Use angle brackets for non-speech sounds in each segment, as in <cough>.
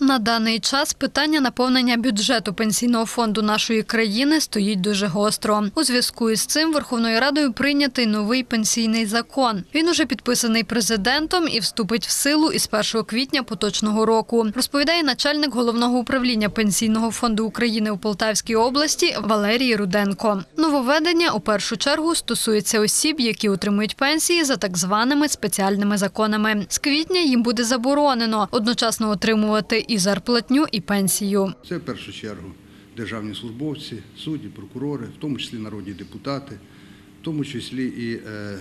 На даний час питання наповнення бюджету пенсійного фонду нашої країни стоїть дуже гостро. У зв'язку із цим Верховною Радою прийнятий новий пенсійний закон. Він уже підписаний президентом і вступить в силу із 1 квітня поточного року. Розповідає начальник головного управління пенсійного фонду України у Полтавській області Валерій Руденко. Нововведення у першу чергу стосується осіб, які отримують пенсії за так званими спеціальними законами. З квітня їм буде заборонено одночасно отримувати і зарплатню, і пенсію. Це в першу чергу державні службовці, судді, прокурори, в тому числі народні депутати, в тому числі і е,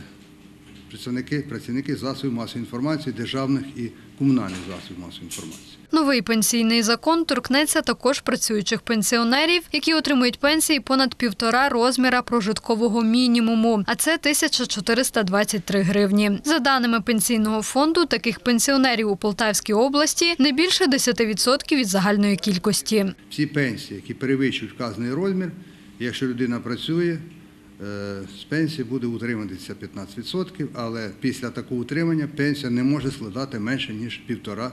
представники, працівники засобів масової інформації, державних і комунальних засобів масової інформації. Новий пенсійний закон торкнеться також працюючих пенсіонерів, які отримують пенсії понад півтора розміра прожиткового мінімуму, а це 1423 гривні. За даними пенсійного фонду, таких пенсіонерів у Полтавській області не більше 10% від загальної кількості. Всі пенсії, які перевищують вказаний розмір, якщо людина працює, з пенсії буде утримуватися 15%, але після такого утримання пенсія не може складати менше, ніж півтора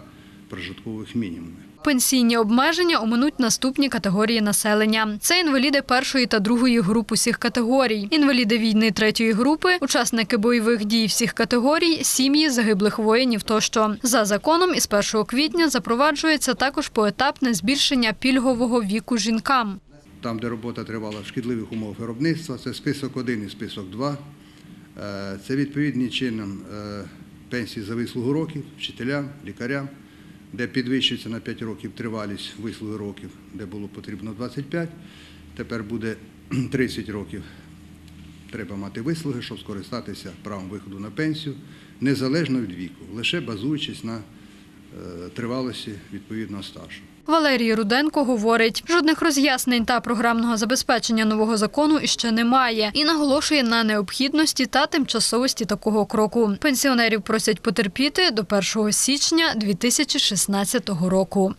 прожиткових мінімумів. Пенсійні обмеження оминуть наступні категорії населення. Це інваліди першої та другої груп усіх категорій, інваліди війни третьої групи, учасники бойових дій всіх категорій, сім'ї загиблих воїнів тощо. За законом із 1 квітня запроваджується також поетапне збільшення пільгового віку жінкам. Там, де робота тривала в шкідливих умовах виробництва, це список 1 і список 2. Е, Це відповідні чином е, пенсії за вислугу років, вчителям, лікарям, де підвищується на 5 років тривалість вислуги років, де було потрібно 25, тепер буде <clears throat> 30 років. Треба мати вислуги, щоб скористатися правом виходу на пенсію, незалежно від віку, лише базуючись на тривалості відповідного стажу. Валерій Руденко говорить, жодних роз'яснень та програмного забезпечення нового закону іще немає і наголошує на необхідності та тимчасовості такого кроку. Пенсіонерів просять потерпіти до 1 січня 2016 року.